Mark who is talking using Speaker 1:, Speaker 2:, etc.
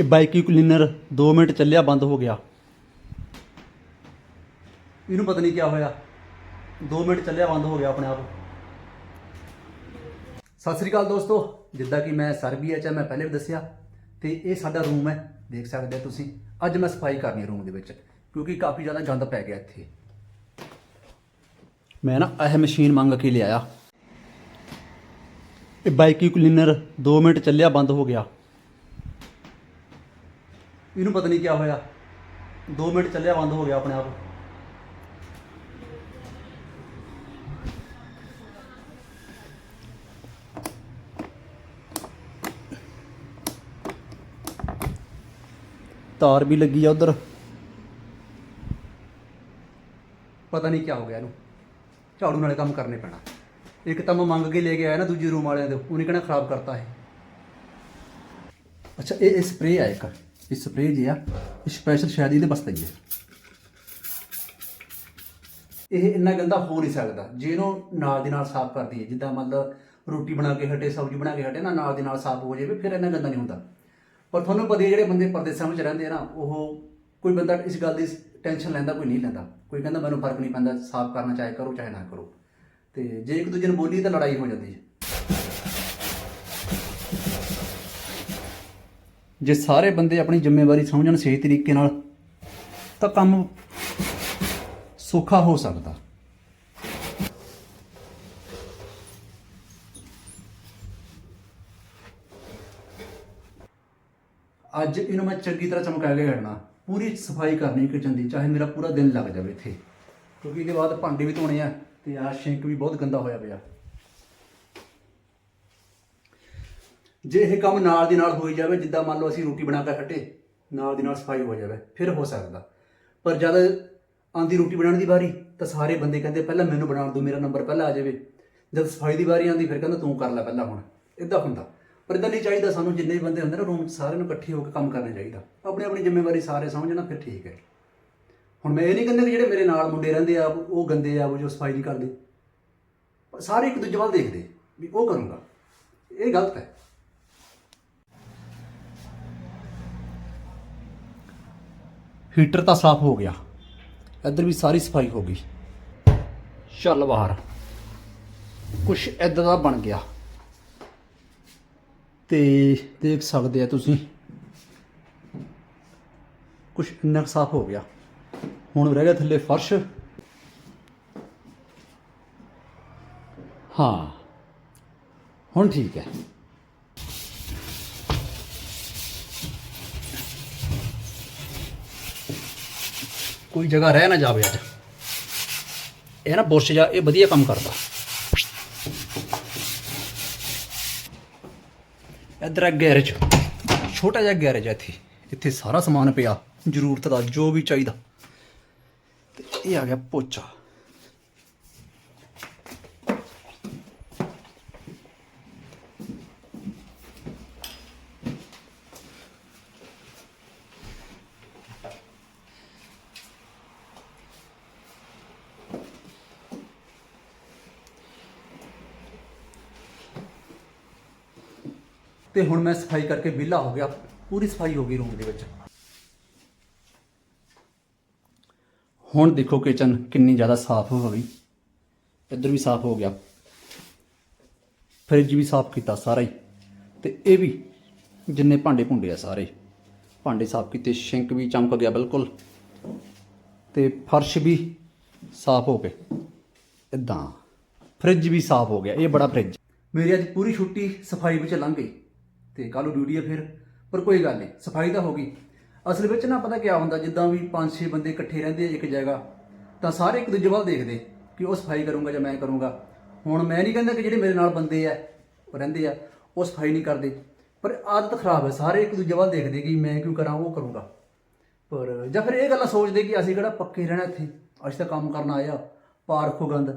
Speaker 1: ਇਹ ਬਾਈਕੀ cleaner 2 minute ਚੱਲਿਆ ਬੰਦ ਹੋ ਗਿਆ। ਇਹਨੂੰ ਪਤਾ ਨਹੀਂ ਕੀ ਹੋਇਆ। 2 ਮਿੰਟ ਚੱਲਿਆ ਬੰਦ ਹੋ ਗਿਆ ਆਪਣੇ ਆਪ। ਸਤਿ ਸ੍ਰੀ ਅਕਾਲ ਦੋਸਤੋ ਜਿੱਦਾਂ ਕਿ ਮੈਂ ਸਰਬੀਆ ਚ ਆ, ਮੈਂ ਪਹਿਲੇ ਵੀ ਦੱਸਿਆ ਤੇ ਇਹ ਸਾਡਾ ਰੂਮ ਹੈ ਦੇਖ ਸਕਦੇ ਹੋ ਤੁਸੀਂ। ਅੱਜ ਮੈਂ ਸਫ਼ਾਈ ਕਰਨੀ ਰੂਮ ਦੇ ਵਿੱਚ ਕਿਉਂਕਿ ਕਾਫੀ ਜ਼ਿਆਦਾ ਗੰਦ ਪੈ ਗਿਆ ਇੱਥੇ। ਮੈਂ ਨਾ ਇਹ ਮਸ਼ੀਨ ਮੰਗ ਕੇ ਲਿਆਇਆ। ਇਹ ਬਾਈਕੀ ਕਲੀਨਰ 2 ਮਿੰਟ ਚੱਲਿਆ ਬੰਦ ਹੋ ਗਿਆ। ਇਹਨੂੰ ਪਤਾ ਨਹੀਂ ਕੀ ਹੋਇਆ। 2 ਮਿੰਟ ਚੱਲਿਆ, ਬੰਦ ਹੋ ਗਿਆ ਆਪਣੇ ਆਪ। ਤਾਰ ਵੀ ਲੱਗੀ ਆ ਉਧਰ। ਪਤਾ ਨਹੀਂ ਕੀ ਹੋ ਗਿਆ ਇਹਨੂੰ। ਝਾੜੂ ਨਾਲੇ ਕੰਮ ਕਰਨੇ ਪੈਣਾ। ਇੱਕ ਤਾਂ ਮੈਂ ਮੰਗ ਕੇ ਲੈ ਕੇ ਆਇਆ ਨਾ ਦੂਜੇ ਰੂਮ ਵਾਲਿਆਂ ਦੇ। ਉਹਨੇ ਕਹਿਣਾ ਖਰਾਬ ਕਰਤਾ ਇਹ। ਅੱਛਾ, ਇਹ ਇਹ ਸਪਰੇ ਆ ਇੱਕ। ਇਹ ਸਪਰੇਅ ਜੀ ਆ, ਇਹ ਸਪੈਸ਼ਲ ਸ਼ਾਇਦ ਇਹਦੇ ਵਾਸਤੇ ਹੀ ਹੈ ਇਹ ਇੰਨਾ ਗੰਦਾ ਹੋ ਨਹੀਂ ਸਕਦਾ। ਜੇ ਇਹਨੂੰ ਨਾਲ ਦੀ ਨਾਲ ਸਾਫ਼ ਕਰ ਦਈਏ ਜਿੱਦਾਂ ਮਤਲਬ ਰੋਟੀ ਬਣਾ ਕੇ ਹਟੇ, ਸਬਜ਼ੀ ਬਣਾ ਕੇ ਹਟੇ ਨਾ, ਨਾਲ ਦੀ ਨਾਲ ਸਾਫ਼ ਹੋ ਜਾਵੇ, ਫਿਰ ਇੰਨਾ ਗੰਦਾ ਨਹੀਂ ਹੁੰਦਾ। ਪਰ ਤੁਹਾਨੂੰ ਪਤਾ ਜਿਹੜੇ ਬੰਦੇ ਪਰਦੇਸਾਂ ਵਿੱਚ ਰਹਿੰਦੇ ਆ ਨਾ, ਉਹ ਕੋਈ ਬੰਦਾ ਇਸ ਗੱਲ ਦੀ ਟੈਨਸ਼ਨ ਲੈਂਦਾ, ਕੋਈ ਨਹੀਂ ਲੈਂਦਾ। ਕੋਈ ਕਹਿੰਦਾ ਮੈਨੂੰ ਫ਼ਰਕ ਨਹੀਂ ਪੈਂਦਾ, ਸਾਫ਼ ਕਰਨਾ ਚਾਹੇ ਕਰੋ, ਚਾਹੇ ਨਾ ਕਰੋ। ਤੇ ਜੇ ਇੱਕ ਦੂਜੇ ਨੂੰ ਬੋਲੀ ਤਾਂ ਲੜਾਈ ਹੋ ਜਾਂਦੀ ਹੈ। ਜੇ ਸਾਰੇ ਬੰਦੇ ਆਪਣੀ ਜ਼ਿੰਮੇਵਾਰੀ ਸਮਝਣ ਸਹੀ ਤਰੀਕੇ ਨਾਲ, ਤਾਂ ਕੰਮ ਸੌਖਾ ਹੋ ਸਕਦਾ। ਅੱਜ ਇਹਨੂੰ ਮੈਂ ਚੰਗੀ ਤਰ੍ਹਾਂ ਚਮਕਾ ਕੇ ਹਟਣਾ ਪੂਰੀ ਸਫ਼ਾਈ ਕਰਨੀ ਕਿਚਨ ਦੀ ਚਾਹੇ ਮੇਰਾ ਪੂਰਾ ਦਿਨ ਲੱਗ ਜਾਵੇ ਇੱਥੇ। ਕਿਉਂਕਿ ਇਹਦੇ ਬਾਅਦ ਭਾਂਡੇ ਵੀ ਧੋਣੇ ਆ ਤੇ ਆ ਸ਼ਿੰਕ ਵੀ ਬਹੁਤ ਗੰਦਾ ਹੋਇਆ ਪਿਆ। ਜੇ ਇਹ ਕੰਮ ਨਾਲ ਦੀ ਨਾਲ ਹੋਈ ਜਾਵੇ, ਜਿੱਦਾਂ ਮੰਨ ਲਓ ਅਸੀਂ ਰੋਟੀ ਬਣਾ ਕੇ ਹਟੇ ਨਾਲ ਦੀ ਨਾਲ ਸਫ਼ਾਈ ਹੋ ਜਾਵੇ, ਫਿਰ ਹੋ ਸਕਦਾ। ਪਰ ਜਦ ਆਂਦੀ ਰੋਟੀ ਬਣਾਉਣ ਦੀ ਵਾਰੀ, ਤਾਂ ਸਾਰੇ ਬੰਦੇ ਕਹਿੰਦੇ, ਪਹਿਲਾਂ ਮੈਨੂੰ ਬਣਾਉਣ ਦਿਓ, ਮੇਰਾ ਨੰਬਰ ਪਹਿਲਾਂ ਆ ਜਾਵੇ। ਜਦ ਸਫ਼ਾਈ ਦੀ ਵਾਰੀ ਆਂਦੀ ਫਿਰ ਕਹਿੰਦਾ, ਤੂੰ ਕਰ ਲੈ ਪਹਿਲਾਂ ਹੁਣ। ਇਦਾਂ ਹੁੰਦਾ। ਪਰ ਇਦਾਂ ਨਹੀਂ ਚਾਹੀਦਾ ਸਾਨੂੰ, ਜਿੰਨੇ ਵੀ ਬੰਦੇ ਹੁੰਦੇ ਨਾ, ਰੂਮ 'ਚ ਸਾਰਿਆਂ ਨੂੰ ਇਕੱਠੇ ਹੋ ਕੇ ਕੰਮ ਕਰਨਾ ਚਾਹੀਦਾ। ਆਪਣੀ ਆਪਣੀ ਜ਼ਿੰਮੇਵਾਰੀ ਸਾਰੇ ਸਮਝਣਾ ਫਿਰ ਠੀਕ ਹੈ। ਹੁਣ ਮੈਂ ਇਹ ਨਹੀਂ ਕਹਿੰਦਾ ਕਿ ਜਿਹੜੇ ਮੇਰੇ ਨਾਲ ਮੁੰਡੇ ਰਹਿੰਦੇ ਆ, ਉਹ ਗੰਦੇ ਆ, ਉਹ ਜੋ ਸਫ਼ਾਈ ਨਹੀਂ ਕਰਦੇ। ਸਾਰੇ ਇੱਕ ਦੂਜੇ ਵੱਲ ਦੇਖਦੇ, ਵੀ ਉਹ ਕਰੂੰਗਾ। ਇਹ ਗਲਤ ਹੈ। ਹੀਟਰ ਤਾਂ ਸਾਫ਼ ਹੋ ਗਿਆ। ਇੱਧਰ ਵੀ ਸਾਰੀ ਸਫ਼ਾਈ ਹੋ ਗਈ। ਚੱਲ ਬਾਹਰ। ਕੁਛ ਇਦਾਂ ਦਾ ਬਣ ਗਿਆ। ਤੇ ਦੇਖ ਸਕਦੇ ਆ ਤੁਸੀਂ। ਕੁਛ ਇੰਨਾ ਸਾਫ਼ ਹੋ ਗਿਆ। ਹੁਣ ਰਹਿ ਗਿਆ ਥੱਲੇ ਫਰਸ਼। ਹਾਂ। ਹੁਣ ਠੀਕ ਹੈ। ਕੋਈ ਜਗ੍ਹਾ ਰਹਿ ਨਾ ਜਾਵੇ ਅੱਜ। ਇਹ ਨਾ ਬੁਰਸ਼ ਜਾ ਇਹ ਵਧੀਆ ਕੰਮ ਕਰਦਾ। ਇੱਧਰ ਹੈ ਗੈਰੇਜ। ਛੋਟਾ ਜਿਹਾ ਗੈਰੇਜ ਹੈ ਇੱਥੇ। ਇੱਥੇ ਸਾਰਾ ਸਮਾਨ ਪਿਆ। ਜ਼ਰੂਰਤ ਦਾ ਜੋ ਵੀ ਚਾਹੀਦਾ। ਤੇ ਇਹ ਆ ਗਿਆ ਪੋਚਾ। ਤੇ ਹੁਣ ਮੈਂ ਸਫ਼ਾਈ ਕਰਕੇ ਵਿਹਲਾ ਹੋ ਗਿਆ। ਪੂਰੀ ਸਫ਼ਾਈ ਹੋ ਗਈ ਰੂਮ ਦੇ ਵਿੱਚ। ਹੁਣ ਦੇਖੋ ਕਿਚਨ ਕਿੰਨੀ ਜ਼ਿਆਦਾ ਸਾਫ਼ ਹੋ ਗਈ। ਇੱਧਰ ਵੀ ਸਾਫ਼ ਹੋ ਗਿਆ। ਫਰਿੱਜ ਵੀ ਸਾਫ਼ ਕੀਤਾ ਸਾਰਾ ਹੀ। ਤੇ ਇਹ ਵੀ ਜਿੰਨੇ ਭਾਂਡੇ ਭੁੰਡੇ ਆ ਸਾਰੇ। ਭਾਂਡੇ ਸਾਫ਼ ਕੀਤੇ, ਸ਼ਿੰਕ ਵੀ ਚਮਕ ਗਿਆ ਬਿਲਕੁਲ। ਤੇ ਫਰਸ਼ ਵੀ ਸਾਫ਼ ਹੋ ਗਏ। ਇਦਾਂ। ਫਰਿੱਜ ਵੀ ਸਾਫ਼ ਹੋ ਗਿਆ। ਇਹ ਬੜਾ ਫਰਿੱਜ। ਮੇਰੀ ਅੱਜ ਪੂਰੀ ਛੁੱਟੀ ਸਫ਼ਾਈ ਵਿੱਚ ਲੰਘ ਗਈ। ਤੇ ਕੱਲ ਨੂੰ ਡਿਊਟੀ ਹੈ ਫਿਰ, ਪਰ ਕੋਈ ਗੱਲ ਨਹੀਂ, ਸਫ਼ਾਈ ਤਾਂ ਹੋ ਗਈ। ਅਸਲ ਵਿੱਚ ਨਾ ਪਤਾ ਕਿਆ ਹੁੰਦਾ, ਜਿੱਦਾਂ ਵੀ 5-6 ਬੰਦੇ ਇਕੱਠੇ ਰਹਿੰਦੇ ਆ ਇੱਕ ਜਗ੍ਹਾ, ਤਾਂ ਸਾਰੇ ਇੱਕ ਦੂਜੇ ਵੱਲ ਦੇਖਦੇ ਕਿ ਉਹ ਸਫ਼ਾਈ ਕਰੂੰਗਾ ਜਾਂ ਮੈਂ ਕਰੂੰਗਾ। ਹੁਣ ਮੈਂ ਨਹੀਂ ਕਹਿੰਦਾ ਕਿ ਜਿਹੜੇ ਮੇਰੇ ਨਾਲ ਬੰਦੇ ਆ, ਉਹ ਰਹਿੰਦੇ ਆ, ਉਹ ਸਫ਼ਾਈ ਨਹੀਂ ਕਰਦੇ, ਪਰ ਆਦਤ ਖਰਾਬ ਹੈ, ਸਾਰੇ ਇੱਕ ਦੂਜੇ ਵੱਲ ਦੇਖਦੇ ਕਿ ਮੈਂ ਕਿਉਂ ਕਰਾਂ, ਉਹ ਕਰੂੰਗਾ। ਪਰ ਜਾਂ ਫਿਰ ਇਹ ਗੱਲਾਂ ਸੋਚਦੇ ਕਿ ਅਸੀਂ ਕਿਹੜਾ ਪੱਕੇ ਰਹਿਣਾ ਇੱਥੇ, ਅਸੀਂ ਤਾਂ ਕੰਮ ਕਰਨ ਆਏ ਆ ਪਾਰਖੋ ਗੰਦ